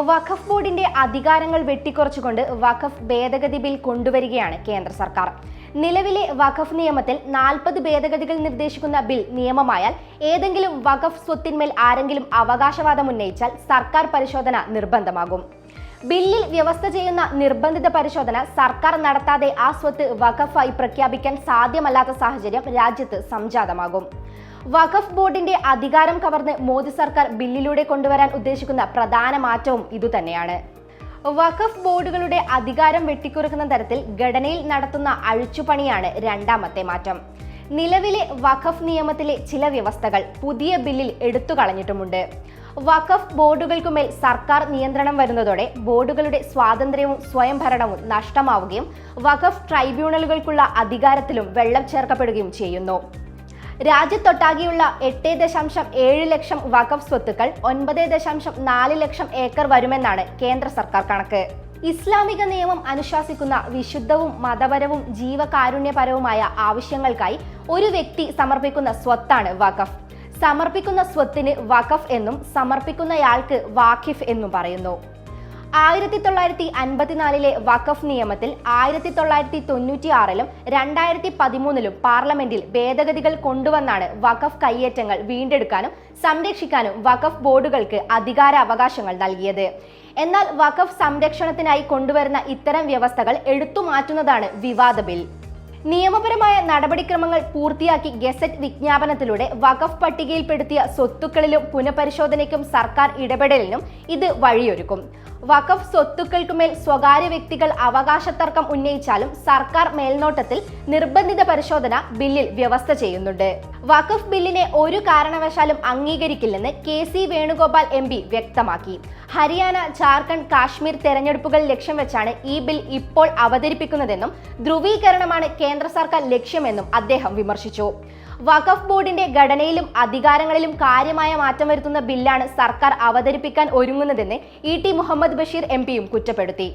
വഖഫ് ബോർഡിന്റെ അധികാരങ്ങൾ വെട്ടിക്കുറച്ചുകൊണ്ട് വഖഫ് ഭേദഗതി ബിൽ കൊണ്ടുവരികയാണ് കേന്ദ്ര സർക്കാർ. നിലവിലെ വഖഫ് നിയമത്തിൽ നാൽപ്പത് ഭേദഗതികൾ നിർദ്ദേശിക്കുന്ന ബിൽ നിയമമായാൽ ഏതെങ്കിലും വഖഫ് സ്വത്തിന്മേൽ ആരെങ്കിലും അവകാശവാദം ഉന്നയിച്ചാൽ സർക്കാർ പരിശോധന നിർബന്ധമാകും. ബില്ലിൽ വ്യവസ്ഥ ചെയ്യുന്ന നിർബന്ധിത പരിശോധന സർക്കാർ നടത്താതെ ആ സ്വത്ത് വഖഫായി പ്രഖ്യാപിക്കാൻ സാധ്യമല്ലാത്ത സാഹചര്യം രാജ്യത്ത് സംജാതമാകും. വഖഫ് ബോർഡിന്റെ അധികാരം കവർന്ന് മോദി സർക്കാർ ബില്ലിലൂടെ കൊണ്ടുവരാൻ ഉദ്ദേശിക്കുന്ന പ്രധാന മാറ്റവും ഇതുതന്നെയാണ്. വഖഫ് ബോർഡുകളുടെ അധികാരം വെട്ടിക്കുറക്കുന്ന തരത്തിൽ ഘടനയിൽ നടത്തുന്ന അഴിച്ചുപണിയാണ് രണ്ടാമത്തെ മാറ്റം. നിലവിലെ വഖഫ് നിയമത്തിലെ ചില വ്യവസ്ഥകൾ പുതിയ ബില്ലിൽ എടുത്തു കളഞ്ഞിട്ടുമുണ്ട്. വഖഫ് ബോർഡുകൾക്കുമേൽ സർക്കാർ നിയന്ത്രണം വരുന്നതോടെ ബോർഡുകളുടെ സ്വാതന്ത്ര്യവും സ്വയംഭരണവും നഷ്ടമാവുകയും വഖഫ് ട്രൈബ്യൂണലുകൾക്കുള്ള അധികാരത്തിലും വെള്ളം ചേർക്കപ്പെടുകയും ചെയ്യുന്നു. രാജ്യത്തൊട്ടാകെയുള്ള എട്ട് ദശാംശം ഏഴ് ലക്ഷം വഖഫ് സ്വത്തുക്കൾ ഒൻപത് ദശാംശം നാല് ലക്ഷം ഏക്കർ വരുമെന്നാണ് കേന്ദ്ര സർക്കാർ കണക്ക്. ഇസ്ലാമിക നിയമം അനുശാസിക്കുന്ന വിശുദ്ധവും മതപരവും ജീവകാരുണ്യപരവുമായ ആവശ്യങ്ങൾക്കായി ഒരു വ്യക്തി സമർപ്പിക്കുന്ന സ്വത്താണ് വഖഫ്. സമർപ്പിക്കുന്ന സ്വത്തിന് വഖഫ് എന്നും സമർപ്പിക്കുന്നയാൾക്ക് വാഖിഫ് എന്നും പറയുന്നു. ആയിരത്തി തൊള്ളായിരത്തി അൻപത്തിനാലിലെ വഖഫ് നിയമത്തിൽ ആയിരത്തി തൊള്ളായിരത്തി തൊണ്ണൂറ്റി ആറിലും രണ്ടായിരത്തി പതിമൂന്നിലും പാർലമെന്റിൽ ഭേദഗതികൾ കൊണ്ടുവന്നാണ് വഖഫ് കയ്യേറ്റങ്ങൾ വീണ്ടെടുക്കാനും സംരക്ഷിക്കാനും വഖഫ് ബോർഡുകൾക്ക് അധികാര അവകാശങ്ങൾ നൽകിയത്. എന്നാൽ വഖഫ് സംരക്ഷണത്തിനായി കൊണ്ടുവരുന്ന ഇത്തരം വ്യവസ്ഥകൾ എടുത്തുമാറ്റുന്നതാണ് വിവാദ ബിൽ. നിയമപരമായ നടപടിക്രമങ്ങൾ പൂർത്തിയാക്കി ഗസറ്റ് വിജ്ഞാപനത്തിലൂടെ വഖഫ് പട്ടികയിൽപ്പെടുത്തിയ സ്വത്തുക്കളിലും പുനഃപരിശോധനയ്ക്കും സർക്കാർ ഇടപെടലിനും ഇത് വഴിയൊരുക്കും. വഖഫ് സ്വത്തുക്കൾക്കുമേൽ സ്വകാര്യ വ്യക്തികൾ അവകാശ തർക്കം ഉന്നയിച്ചാലും സർക്കാർ മേൽനോട്ടത്തിൽ നിർബന്ധിത പരിശോധന ബില്ലിൽ വ്യവസ്ഥ ചെയ്യുന്നുണ്ട്. വഖഫ് ബില്ലിനെ ഒരു കാരണവശാലും അംഗീകരിക്കില്ലെന്ന് K C Venugopal M P വ്യക്തമാക്കി. ഹരിയാന ജാർഖണ്ഡ് കാശ്മീർ തെരഞ്ഞെടുപ്പുകൾ ലക്ഷ്യം വെച്ചാണ് ഈ ബിൽ ഇപ്പോൾ അവതരിപ്പിക്കുന്നതെന്നും ധ്രുവീകരണമാണ് കേന്ദ്ര സർക്കാർ ലക്ഷ്യമെന്നും അദ്ദേഹം വിമർശിച്ചു. വഖഫ് ബോർഡിന്റെ ഘടനയിലും അധികാരങ്ങളിലും കാര്യമായ മാറ്റം വരുത്തുന്ന ബില്ലാണ് സർക്കാർ അവതരിപ്പിക്കാൻ ഒരുങ്ങുന്നതെന്ന് E T Muhammad Basheer M പിയും കുറ്റപ്പെടുത്തി.